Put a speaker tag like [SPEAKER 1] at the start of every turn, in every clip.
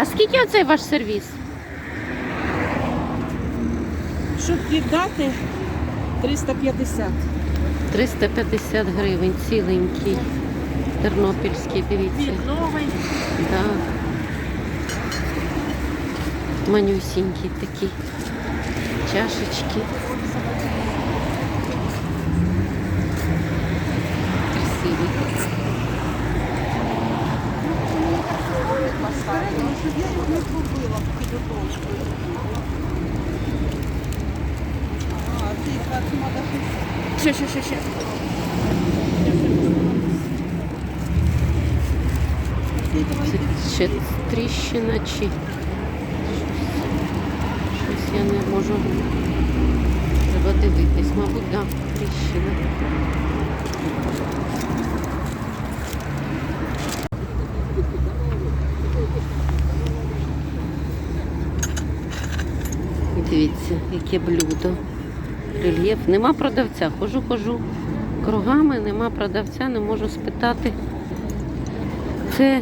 [SPEAKER 1] А скільки оцей ваш сервіс?
[SPEAKER 2] Щоб віддати 350.
[SPEAKER 1] 350 гривень, ціленький. Тернопільський, дивіться.
[SPEAKER 2] Він новий.
[SPEAKER 1] Да. Манюсінький такий. Чашечки. Красивий.
[SPEAKER 2] Пробила підготовкою. А, ти так треба
[SPEAKER 1] Ще, ще, ще, ще. Це ще тріщина чи щось, щось я не можу. Треба дивитись, мабуть, да, тріщина. Дивіться, яке блюдо. Рельєф. Нема продавця. Хожу, хожу кругами, нема продавця, не можу спитати. Це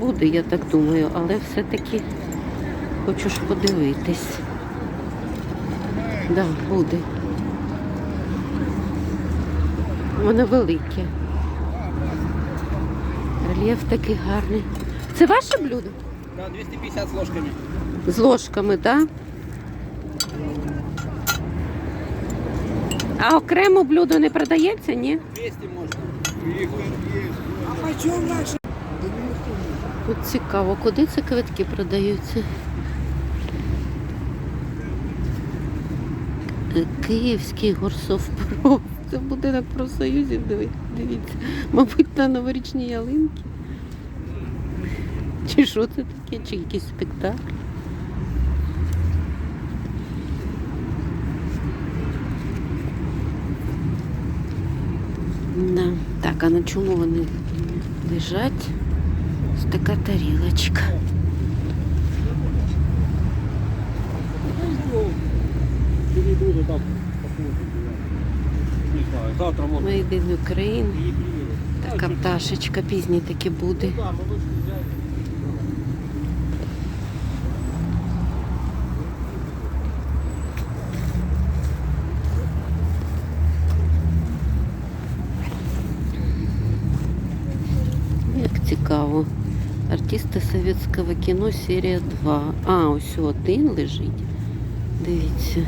[SPEAKER 1] буде, я так думаю, але все-таки хочу ж подивитись. Да, буде. Воно велике. Рельєф такий гарний. Це ваше блюдо?
[SPEAKER 3] Да, 250 с ложками.
[SPEAKER 1] З ложками, так? Да? А окремо блюдо не продається, ні?
[SPEAKER 3] 200 можно.
[SPEAKER 2] А почем наш?
[SPEAKER 1] От цікаво, куди ці квитки продаються? Київський горсовпром. Це будинок профсоюзів, дивіться. Мабуть, на новорічні ялинки. Чи що це таке? Чи якийсь спектакль? Да. Так, а на чому вони лежать? Така тарілочка. Made in Ukraine. Така пташечка, пізній таки буде.
[SPEAKER 3] Да, мы вышли, взяли.
[SPEAKER 1] Як цікаво. Артисти совєтського кіно серія 2. А, ось один лежить. Дивіться.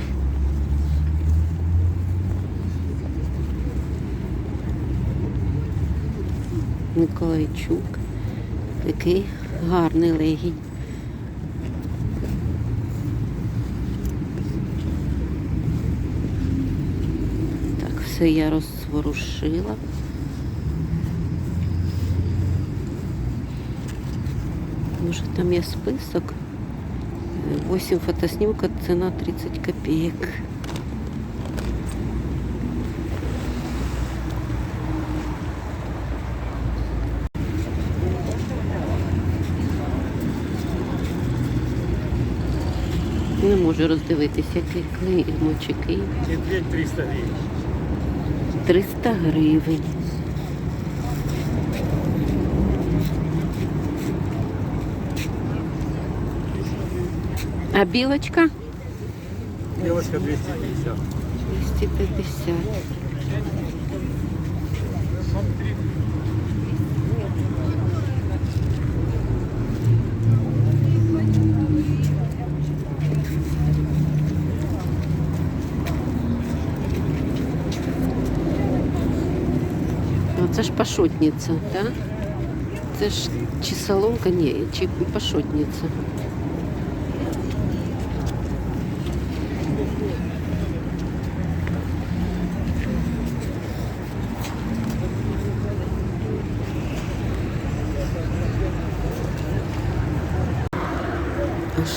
[SPEAKER 1] Миколайчук. Такий гарний легінь. Так, все я розворушила. Може там є список. 8 фотоснимка, ціна 30 копійок. Не можу роздивитися, який клеймочки.
[SPEAKER 3] Медведь 300 гривен.
[SPEAKER 1] 300 гривень. А білочка?
[SPEAKER 3] Девочка 250.
[SPEAKER 1] 250. Це ж пашотниця, так? Це ж чи соломка, ні, чи пашотниця.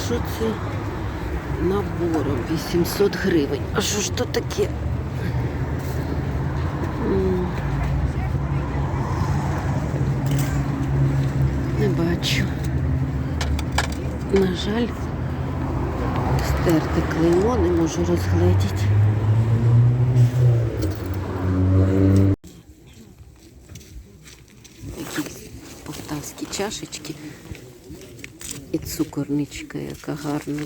[SPEAKER 1] Що це набором 800 гривень? А що ж то таке? Не бачу. На жаль, стерти клеймо не можу розгледіти. Такі полтавські чашечки. І цукорничка, яка гарна.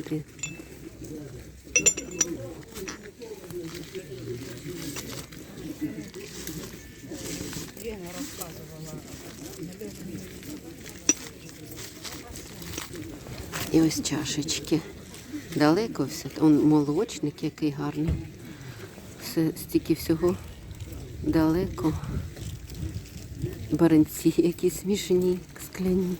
[SPEAKER 1] І ось чашечки. Далеко все. Он молочник який гарний. Все, стільки всього далеко. Баранці які смішні, скляні.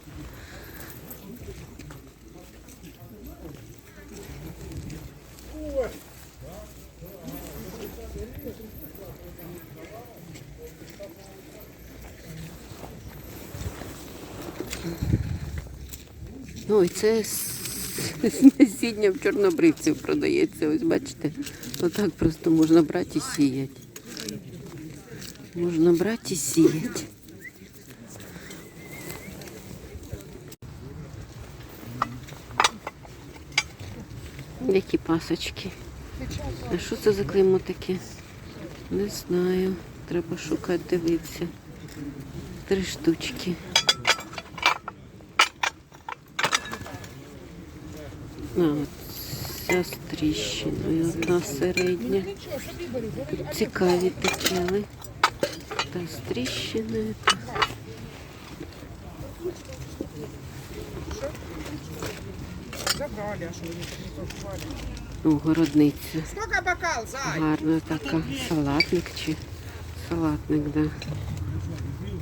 [SPEAKER 1] Ну і це з насінням чорнобривців продається. Ось бачите, отак просто можна брати і сіяти. Можна брати і сіяти. Які пасочки. А що це за клеймо таке? Не знаю. Треба шукати, дивитися. Три штучки. А, от ця з тріщиною, одна середня. Цікаві такі, але та з тріщиною. О, городниця. Гарна така. Салатник чи салатник, да.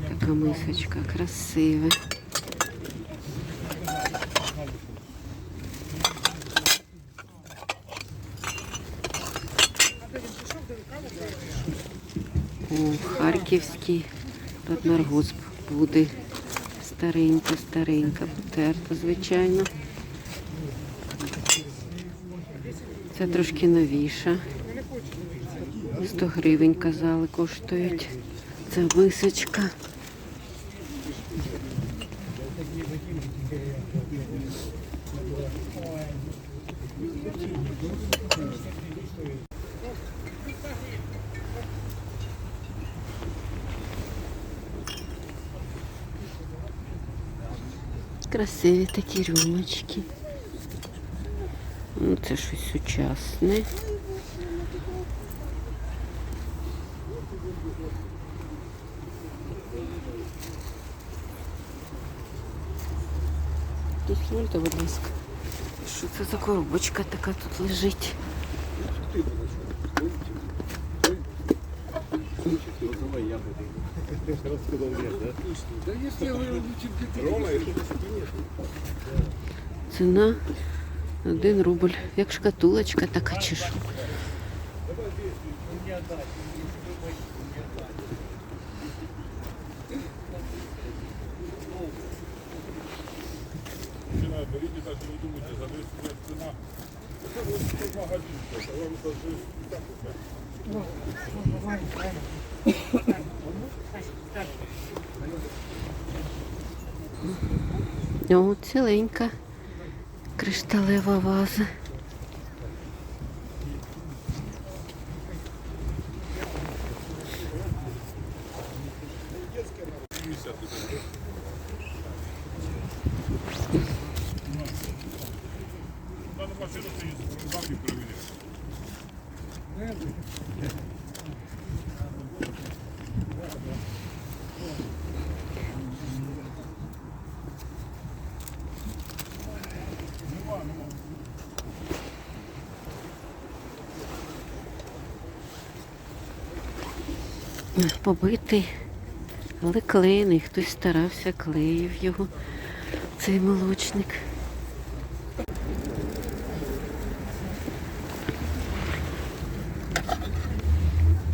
[SPEAKER 1] Така мисочка красива. О, харківський Раднаргосп буде. Старенька, старенька, потерта, звичайно. Це трошки новіша. 100 гривень казали, коштують. Це мисочка. Красиві такі рюмочки. Ну, це щось сучасне. Дозвольте, будь ласка. Що це за коробочка така тут лежить? Ціна 1 рубль. Як шкатулочка така чи що.
[SPEAKER 4] Цена, берите, даже не думайте, за 10 лет цена. Это вот в магазин, это вам даже так вот.
[SPEAKER 1] О, ціленька кришталева ваза.
[SPEAKER 4] Надо машину.
[SPEAKER 1] Побитий, але клеєний. Хтось старався, клеїв його, цей молочник.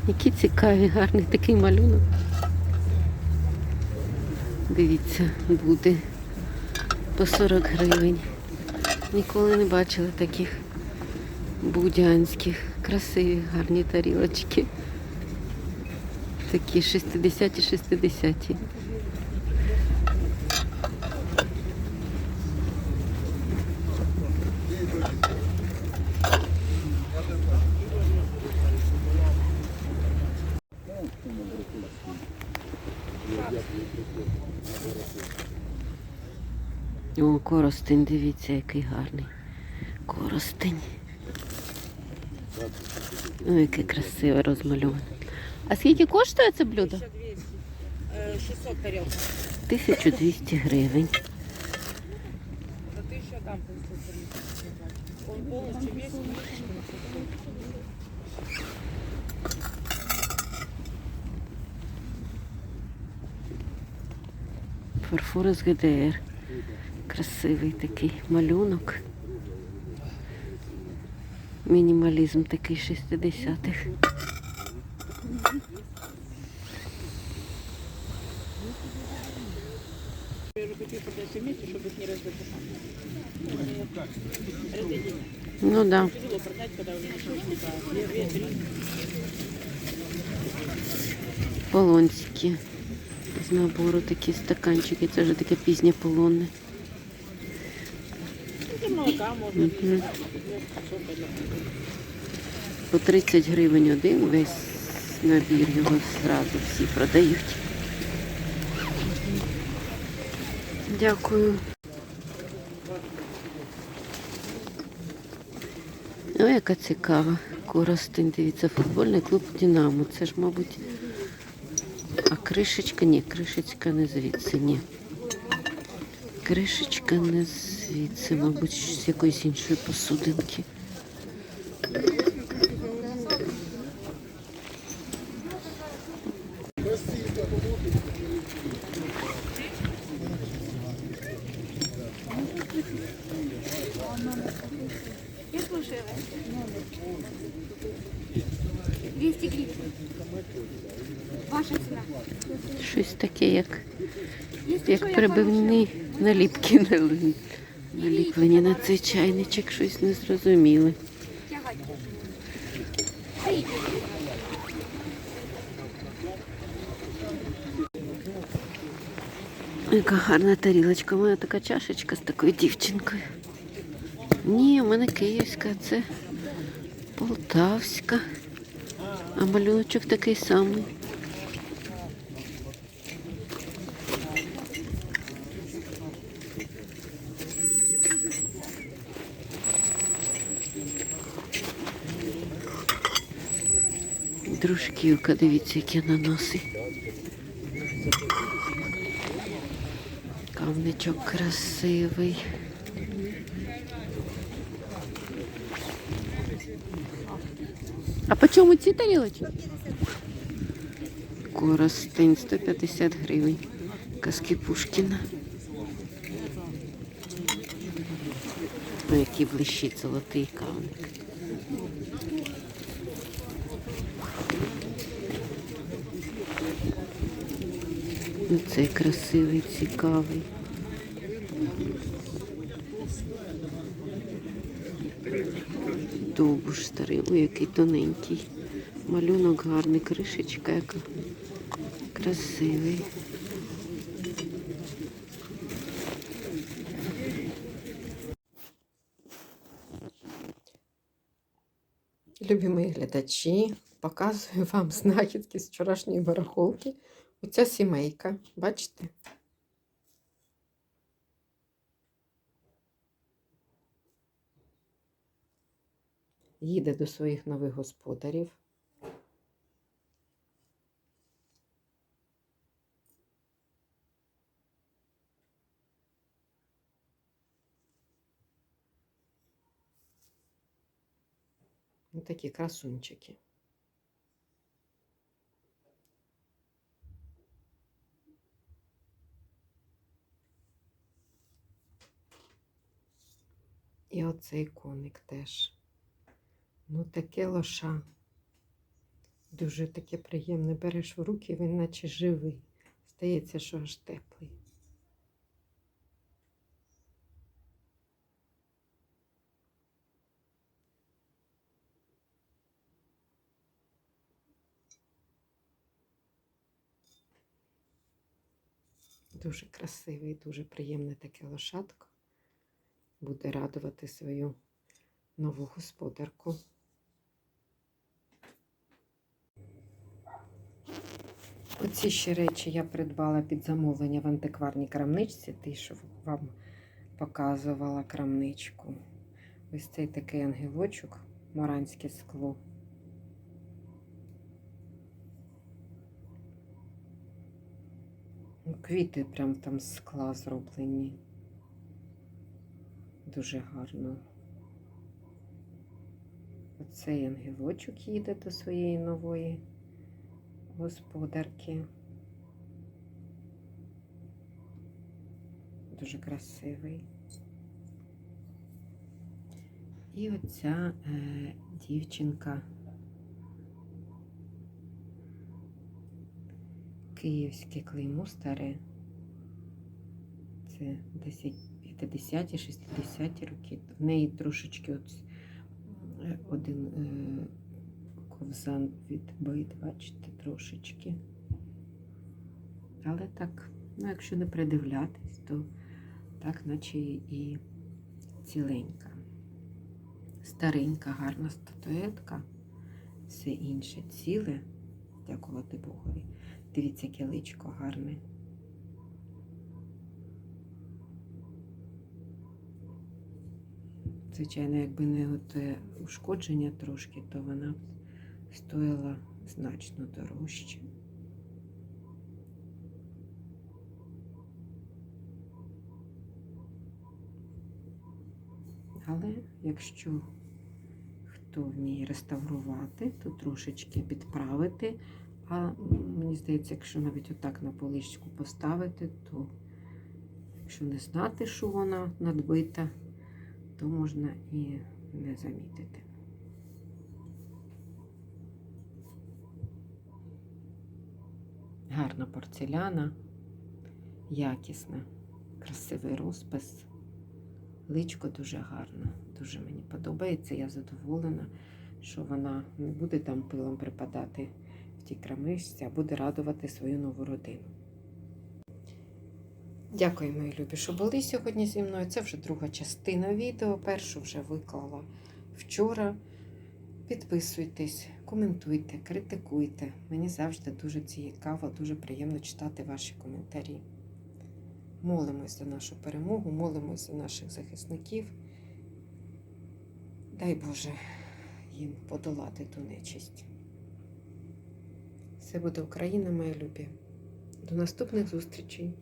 [SPEAKER 1] Які цікаві, гарний такий малюнок. Дивіться, буде по 40 гривень. Ніколи не бачила таких будянських, красиві, гарні тарілочки. Такі 60 60 О, коростень, дивіться, який гарний. Коростень. Ой, яке красиве розмальоване. А скільки коштує це блюдо?
[SPEAKER 2] 600 тарелок.
[SPEAKER 1] 1200 гривень.
[SPEAKER 2] За 1000 там 530. Он полностью весь
[SPEAKER 1] Фарфор з ГДР. Красивий такий малюнок. Мінімалізм такий 60-х. Ну да. Полонські. З набору такі стаканчики. Це вже таке пізнє полонне. Мгм. По 30 гривень один весь набір його зразу всі продають. Дякую. Ой, яка цікава. Коростень, дивіться, футбольний клуб Динамо. Це ж, мабуть. А кришечка, ні, кришечка не звідси, ні. Кришечка не звідси, мабуть, з якоїсь іншої посудинки. Таке, як, як прибивні наліпки наліплені на цей чайничок, щось незрозуміле. Яка гарна тарілочка. У мене така чашечка з такою дівчинкою. Ні, у мене київська, це полтавська. А малюночок такий самий. Дружківка, дивіться, які наноси. Камничок красивий. А по чому ці тарілочки? Коростень 150 гривень. Казки Пушкіна. Ну, який блищить золотий камник. Ну, Цей красивий, цікавий. Довбуш старий, ой, який тоненький. Малюнок гарний, кришечка яка. Красивий. Любі мої глядачі, показую вам знахідки з вчорашньої барахолки. Оця сімейка, бачите? Їде до своїх нових господарів. Такі красунчики. І оцей коник теж. Ну, таке лоша. Дуже таке приємне. Береш в руки, він наче живий. Здається, що аж теплий. Дуже красивий, дуже приємне таке лошадко. Буде радувати свою нову господарку. Оці ще речі я придбала під замовлення в антикварній крамничці, ті, що вам показувала крамничку. Ось цей такий ангелочок, моранське скло. Квіти прям там з скла зроблені. Дуже гарно. Оцей ангелочок їде до своєї нової господарки. Дуже красивий. І оця е, дівчинка. Київське клеймо старе. Це десь 50-ті, 60-ті роки. В неї трошечки от е, один е, ковзан відбит, бачите, трошечки. Але так, ну якщо не придивлятись, то так, наче і ціленька. Старенька, гарна статуетка, все інше ціле, дякувати Богові. Дивіться, яке личко гарне. Звичайно, якби не оте ушкодження трошки, то вона б стоїла значно дорожче. Але якщо хто вміє реставрувати, то трошечки підправити. А мені здається, якщо навіть отак на поличку поставити, то якщо не знати, що вона надбита, то можна і не замітити. Гарна порцеляна, якісна, красивий розпис. Личко дуже гарне, дуже мені подобається. Я задоволена, що вона не буде там пилом припадати в тій крамничці, а буде радувати свою нову родину. Дякую, мої любі, що були сьогодні зі мною. Це вже друга частина відео. Першу вже виклала вчора. Підписуйтесь, коментуйте, критикуйте. Мені завжди дуже цікаво, дуже приємно читати ваші коментарі. Молимось за нашу перемогу, молимось за наших захисників. Дай Боже їм подолати ту нечисть. Все буде Україна, мої любі. До наступних зустрічей!